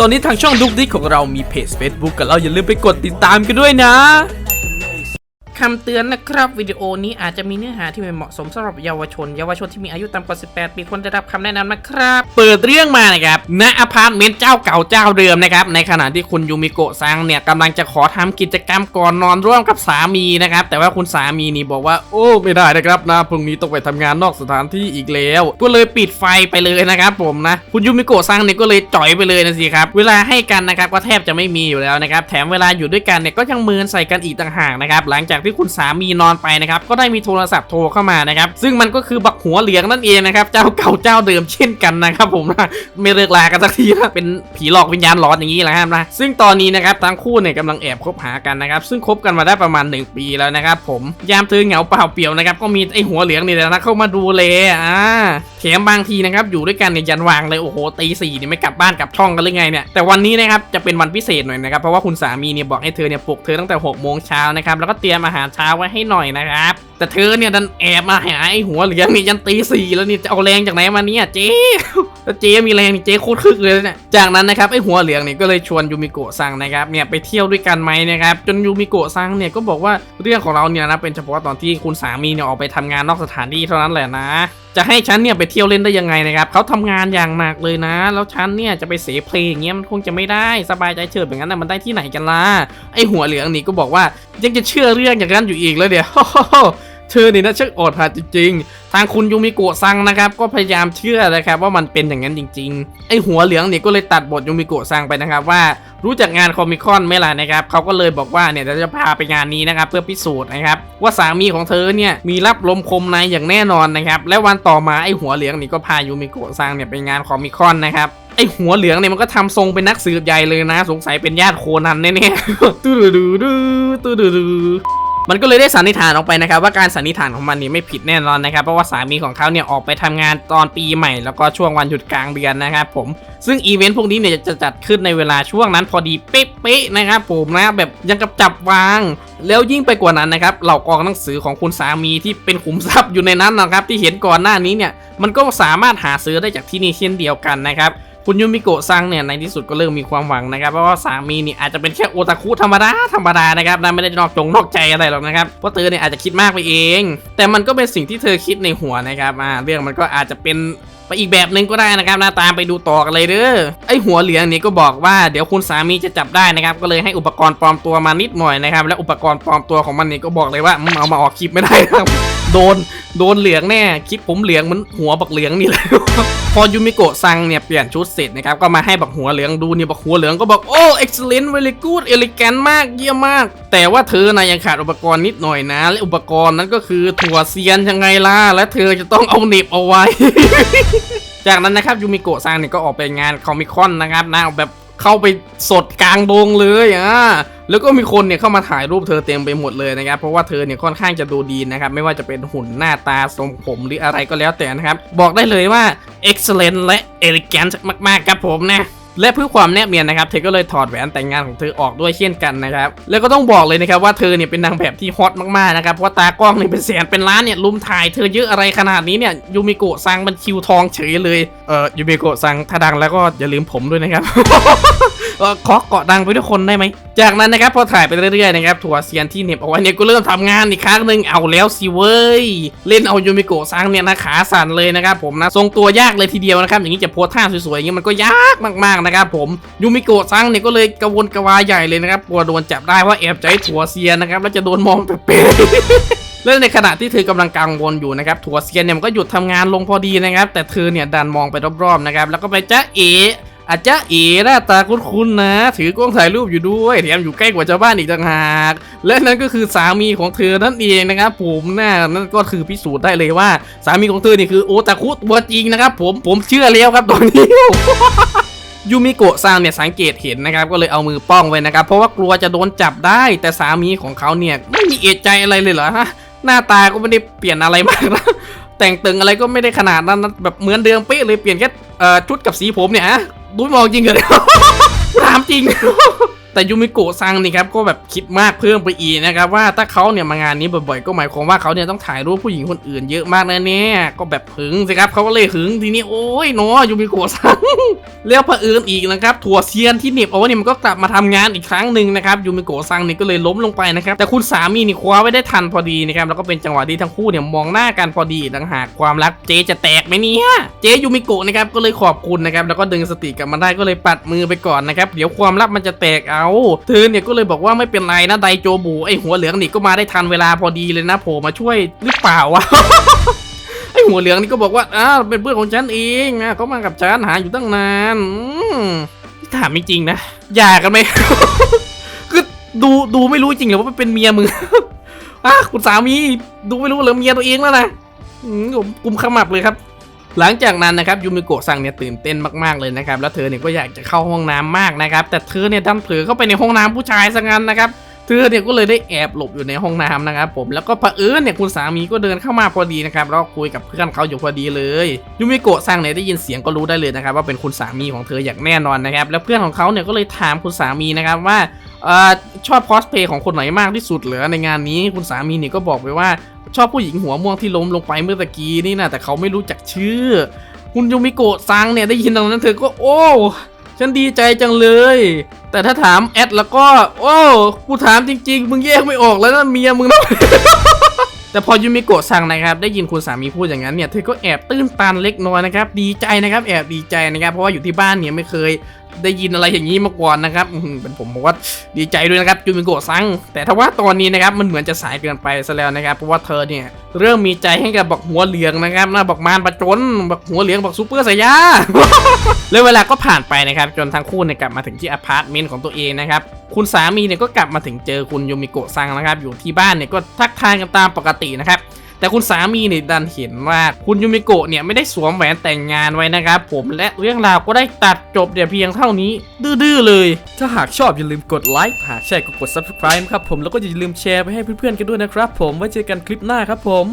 ตอนนี้ทางช่องดุ๊กดิกของเรามีเพจ Facebook กันแล้วอย่าลืมไปกดติดตามกันด้วยนะ คำเตือนนะครับวิดีโอนี้อาจจะมีเนื้อหาที่ไม่เหมาะสมสำหรับเยาวชน เยาวชนที่มีอายุต่ำกว่า 18 ปีควรได้รับคำแนะนำนะครับ เปิดเรื่องมานะครับณอพาร์ตเมนต์เจ้าเก่าเจ้าเดิมนะครับในขณะที่คุณยูมิโกะซังเนี่ยกำลังจะขอทำกิจกรรมก่อนนอนร่วมกับสามีนะครับแต่ว่าคุณสามีนี่บอกว่าโอ้ไม่ได้นะครับนะพรุ่งนี้ต้องไปทำงานนอกสถานที่อีกแล้ว ก็เลยปิดไฟไปเลยนะครับผมนะคุณยูมิโกะซังเนี่ยก็เลยจ่อยไปเลยนะสิครับเวลาให้กันนะครับก็แทบจะไม่มีอยู่แล้วนะครับแถมเวลาอยู่ด้วยกันเนี่ยก็ยังมืนใส่กันอีกต่างหากนะครับหลังจากทคุณสามีนอนไปนะครับก็ได้มีโทรศัพท์โทรเข้ามานะครับซึ่งมันก็คือบักหัวเหลียงนั่นเองนะครับเจ้าเก่าเจ้าเดิมเช่นกันนะครับผมนะไม่เลิกลากันสักทีนะเป็นผีหลอกวิญญาณหลอนอย่างนี้แหละครับนะซึ่งตอนนี้นะครับทั้งคู่เนี่ยกำลังแอบคบหากันนะครับซึ่งคบกันมาได้ประมาณ 1 ปีแล้วนะครับผมยามเธอเหงาเปล่าเปลี่ยวนะครับก็มีไอหัวเหลียงนี่แหละนะเข้ามาดูแลอ่าแถมบางทีนะครับอยู่ด้วยกันเนี่ยยันวางเลยโอ้โหตีสี่เนี่ยไม่กลับบ้านกลับช่องกันเลยไงเนี่ยแต่วันนี้นะครับจะเป็นวันพิเศษหน่อยนะครับเพราะว่าคุณสามีเนี่ยบอกให้เธอเนี่ยปลุกเธอตั้งแต่6กโมงเช้านะครับแล้วก็เตรียมอาหารเช้าไว้ให้หน่อยนะครับแต่เธอเนี่ยดันแอบมาหาไอหัวเหลียงนี่ยันตีสี่แล้วนี่จะเอาแรงจากไหนมาเนี่ยเจ๊ แล้วเจ๊มีแรงนี่เจ๊โคตรคึกเลยเนี่ยจากนั้นนะครับไอหัวเหลืองเนี่ยก็เลยชวนยูมิโกะซังนะครับเนี่ยไปเที่ยวด้วยกันไหมนะครับจนยูมิโกะซังเนี่ยก็บอกว่าเรื่องของเราเนี่ยนะเป็นเฉพาะตอนที่คุณสามีเนี่ยออกไปทำงานนอกสถานที่เท่านั้นแหละนะ จะให้ฉันเนี่ยไปเที่ยวเล่นได้ยังไงนะครับเขาทำงานอย่างหนักเลยนะ แล้วฉันเนี่ยจะไปเสเพลงอย่างเงี้ยมันคงจะไม่ได้สบายใจเฉิบอย่างนั้นนะมันได้ที่ไหนกันล่ะไอหัวเหลืองนี่ก็บอกว่ายังจะเชื่อเรื่องอย่างนั้นอยู่อีกเลยเดี๋ยว เธอนี่นะช่างอดหัดจริงๆ ทางคุณยูมิโกะซังนะครับ ก็พยายามเชื่อนะครับว่ามันเป็นอย่างนั้นจริงๆ ไอหัวเหลืองเนี่ยก็เลยตัดบทยูมิโกะซังไปนะครับว่ารู้จักงานคอมิคอนไหมล่ะนะครับเขาก็เลยบอกว่าเนี่ยเราจะพาไปงานนี้นะครับเพื่อพิสูจน์นะครับว่าสามีของเธอเนี่ยมีรับลมคมในอย่างแน่นอนนะครับและวันต่อมาไอหัวเหลืองนี่ก็พายูมิโกะซังเนี่ยไปงานคอมิคอนนะครับไอหัวเหลืองเนี่ยมันก็ทำทรงเป็นนักสืบใหญ่เลยนะ สงสัยเป็นญาติโคนันแน่ๆตู้ดูดูตู้ดูดู มันก็เลยได้สันนิษฐานออกไปนะครับว่าการสันนิษฐานของมันนี่ไม่ผิดแน่นอนนะครับเพราะว่าสามีของเขาเนี่ยออกไปทำงานตอนปีใหม่ แล้วก็ช่วงวันหยุดกลางเดือนนะครับผมซึ่งอีเวนต์พวกนี้เนี่ยจะจัดขึ้นในเวลาช่วงนั้นพอดีเป๊ะๆนะครับผมนะแบบยังกับจับวาง แล้วยิ่งไปกว่านั้นนะครับเหล่ากองหนังสือของคุณสามีที่เป็นขุมทรัพย์อยู่ในนั้นนะครับที่เห็นก่อนหน้านี้เนี่ยมันก็สามารถหาซื้อได้จากที่นี่เช่นเดียวกันนะครับ คุณยูมิโกะซังเนี่ยในที่สุดก็เริ่มมีความหวังนะครับ เพราะว่าสามีนี่อาจจะเป็นแค่โอตาคุธรรมดาธรรมดานะครับนะไม่ได้นอกจงนอกใจอะไรหรอกนะครับเพราะเธอเนี่ยอาจจะคิดมากไปเอง แต่มันก็เป็นสิ่งที่เธอคิดในหัวนะครับอ่าเรื่องมันก็อาจจะเป็นไปอีกแบบหนึ่งก็ได้นะครับนะตามไปดูต่อกันเลยเด้อไอหัวเหลืองนี่ก็บอกว่าเดี๋ยวคุณสามีจะจับได้นะครับก็เลยให้อุปกรณ์ปลอมตัวมานิดหน่อยนะครับและอุปกรณ์ปลอมตัวของมันนี่ก็บอกเลยว่ามเอามาออกคลิปไม่ได้ครับ โดนโดนเหลืองแน่คลิปผมเหลืองเหมันหัวบักเหลืองนี่แหละพอยูมิโกะซังเนี่ยเปลี่ยนชุดเสร็จนะครับก็มาให้บักหัวเหลืองดูเนี่ยบักหัวเหลืองก็บอกโอ้ excellent very good elegant มากเยี่ยมมาก แต่ว่าเธอนะยังขาดอุปกรณ์นิดหน่อยนะ และอุปกรณ์นั้นก็คือถั่วเซียนยังไงล่ะและเธอจะต้องเอาเหน็บเอาไว้ จากนั้นนะครับยูมิโกะซังเนี่ยก็ออกไปงานคอมิคอนนะครับนะเอาแบบเข้าไปสดกลางดงเลยอะ แล้วก็มีคนเนี่ยเข้ามาถ่ายรูปเธอเต็มไปหมดเลยนะครับ เพราะว่าเธอเนี่ยค่อนข้างจะดูดีนะครับ ไม่ว่าจะเป็นหุ่นหน้าตาทรงผมหรืออะไรก็แล้วแต่นะครับ บอกได้เลยว่า excellent และ elegant มากๆครับผมนะและเพื่อความแนบเนียนนะครับ เธอก็เลยถอดแหวนแต่งงานของเธอออกด้วยเช่นกันนะครับ แล้วก็ต้องบอกเลยนะครับว่าเธอเนี่ยเป็นนางแบบที่ฮอตมากๆนะครับ เพราะาตากล้องเนี่ยเป็นแสนเป็นล้านเนี่ยลุมถ่ายเธอเยอะอะไรขนาดนี้เนี่ยยูมิโกะซังมันคิวทองเฉยเลย เอ่อยูมิโกะซังถ้าดังแล้วก็อย่าลืมผมด้วยนะครับ เออขอเกาะดังไปทุกคนได้ไหม จากนั้นนะครับพอถ่ายไปเรื่อยๆนะครับถั่วเซียนที่เหน็บเอาไว้เนี่ยก็เริ่มทำงานอีกครั้งหนึ่งเอาแล้วสิเว้ย เล่นเอายูมิโกะซังเนี่ยนะขาสั่นเลยนะครับผมนะทรงตัวยากเลยทีเดียวนะครับอย่างนี้จะโพสท่าสวยๆอย่างนี้มันก็ยากมากๆนะครับผมยูมิโกะซังเนี่ยก็เลยกระวนกระวายใหญ่เลยนะครับกลัวโดนจับได้ว่าแอบใจถั่วเซียนนะครับแล้วจะโดนมองเป๊ะและในขณะที่เธอกำลังกังวลอยู่นะครับถั่วเซียนเนี่ยมันก็หยุดทำงานลงพอดีนะครับ แต่เธอเนี่ยดันมองไปรอบๆนะครับแล้วก็ไปจ้าเอ๋ อาจจะเอ๋หน้าตาคุ้นๆนะ ถือกล้องถ่ายรูปอยู่ด้วยแถมอยู่ใกล้กว่าชาวบ้านอีกต่างหาก และนั่นก็คือสามีของเธอนั่นเองนะครับผมน่านั่นก็คือพิสูจน์ได้เลยว่า สามีของเธอนี่คือโอตาคุตัวจริงนะครับผมผมเชื่อแล้วครับตอนนี้ยูมิโกะซังเนี่ยสังเกตเห็นนะครับก็เลยเอามือป้องไว้นะครับ เพราะว่ากลัวจะโดนจับได้ แต่สามีของเขาเนี่ยไม่มีเอะใจอะไรเลยเหรอฮะหน้าตาก็ไม่ได้เปลี่ยนอะไรมากนะแต่งตึงอะไรก็ไม่ได้ขนาดนั้นแบบเหมือนเดิมเป๊ะเลยเปลี่ยนแค่ชุดกับสีผมเนี่ยฮะ ดูไม่มองจริงเหรอถามจริง แต่ยูมิโกะซังนี่ครับก็แบบคิดมากเพิ่มไปอีกนะครับว่าถ้าเขาเนี่ยมางานนี้บ่อยๆ ก็หมายความว่าเขาเนี่ยต้องถ่ายรูปผู้หญิงคนอื่นเยอะมากแน่ๆก็แบบหึงสิครับเขาก็เลยหึงทีนี้โอ้ยเนาะยูมิโกะซังแล้วเผอิญอีกนะครับถั่วเซียนที่เหน็บเอาไว้เนี่ยมันก็กลับมาทำงานอีกครั้งหนึ่งนะครับยูมิโกะซังนี่ก็เลยล้มลงไปนะครับแต่คุณสามีนี่คว้าไว้ได้ทันพอดีนะครับแล้วก็เป็นจังหวะที่ทั้งคู่เนี่ยมองหน้ากันพอดีต่างหากความรักเจจะแตกไหมเนี่ยเจยูมิโกะนะครับก็เลยขอบคุณนะครับแล้วก็ดึงสติกลับมาได้ก็เลยปัดมือไปก่อนนะครับเดี๋ยวความลับมันจะแตกเอาเธอเนี่ยก็เลยบอกว่าไม่เป็นไรนะไดโจบูไอหัวเหลืองนี่ก็มาได้ทันเวลาพอดีเลยนะโผล่มาช่วยหรือเปล่าวะไอหัวเหลืองนี่ก็บอกว่าอ้าวเป็นเพื่อนของฉันเองนะเขามากับฉันหาอยู่ตั้งนานอืมถามจริงๆนะหย่ากันไหมคือดูดูไม่รู้จริงหรือว่าเป็นเมียมึงอะคุณสามีดูไม่รู้เหรอเมียตัวเองแล้วนะผมกุมขมับเลยครับ หลังจากนั้นนะครับยูมิโกะซังเนี่ยตื่นเต้นมากๆเลยนะครับแล้วเธอเนี่ยก็อยากจะเข้าห้องน้ำมากนะครับแต่เธอเนี่ยดันเผลอเข้าไปในห้องน้ำผู้ชายซะงั้นนะครับเธอเนี่ยก็เลยได้แอบหลบอยู่ในห้องน้ำนะครับผมแล้วก็เผอิญเนี่ยคุณสามีก็เดินเข้ามาพอดีนะครับแล้วคุยกับเพื่อนเขาอยู่พอดีเลยยูมิโกะซังเนี่ยได้ยินเสียงก็รู้ได้เลยนะครับว่าเป็นคุณสามีของเธออย่างแน่นอนนะครับแล้วเพื่อนของเขาเนี่ยก็เลยถามคุณสามีนะครับว่าออชอบคอสเพลย์ของคนไหนมากที่สุดเหรอในงานนี้คุณสามีเนี่ยก็บอกไปว่า ชอบผู้หญิงหัวม่วงที่ล้มลงไปเมื่อตะกี้นี่นะแต่เขาไม่รู้จักชื่อ คุณยูมิโกะซังเนี่ยได้ยินตรงนั้นเธอก็โอ้ฉันดีใจจังเลย แต่ถ้าถามแอดแล้วก็ โอ้กูถามจริง ๆ มึงแยกไม่ออกแล้วนะเมียมึงนะแต่พอยูมิโกะซังนะครับ ได้ยินคุณสามีพูดอย่างนั้นเนี่ยเธอก็แอบตื้นตันเล็กน้อยนะครับ ดีใจนะครับ แอบดีใจนะครับ เพราะว่าอยู่ที่บ้านเนี่ยไม่เคย ได้ยินอะไรอย่างนี้มาก่อนนะครับเป็นผมบอกว่าดีใจด้วยนะครับยูมิโกะซัง แต่ถ้าว่าตอนนี้นะครับมันเหมือนจะสายเกินไปซะแล้วนะครับ เพราะว่าเธอเนี่ยเริ่มมีใจให้กับบักหัวเหลืองนะครับนะบักมารประจนบักหัวเหลืองบักซูเปอร์สายาแล้วเวลาก็ผ่านไปนะครับ จนทั้งคู่เนี่ยกลับมาถึงที่อพาร์ตเมนต์ของตัวเองนะครับคุณสามีเนี่ยก็กลับมาถึงเจอคุณโยมิโกะซังนะครับ อยู่ที่บ้านเนี่ยก็ทักทายกันตามปกตินะครับ แต่คุณสามีเนี่ยดันเห็นว่าคุณยูมิโกะเนี่ยไม่ได้สวมแหวนแต่งงานไว้นะครับผมและเรื่องราวก็ได้ตัดจบเดี๋ยวเพียงเท่านี้ ดื้อๆเลย ถ้าหากชอบอย่าลืมกดไลค์หากใช่ก็กด subscribe ครับผมแล้วก็อย่าลืมแชร์ไปให้เพื่อนๆกันด้วยนะครับผมไว้เจอกันคลิปหน้าครับผม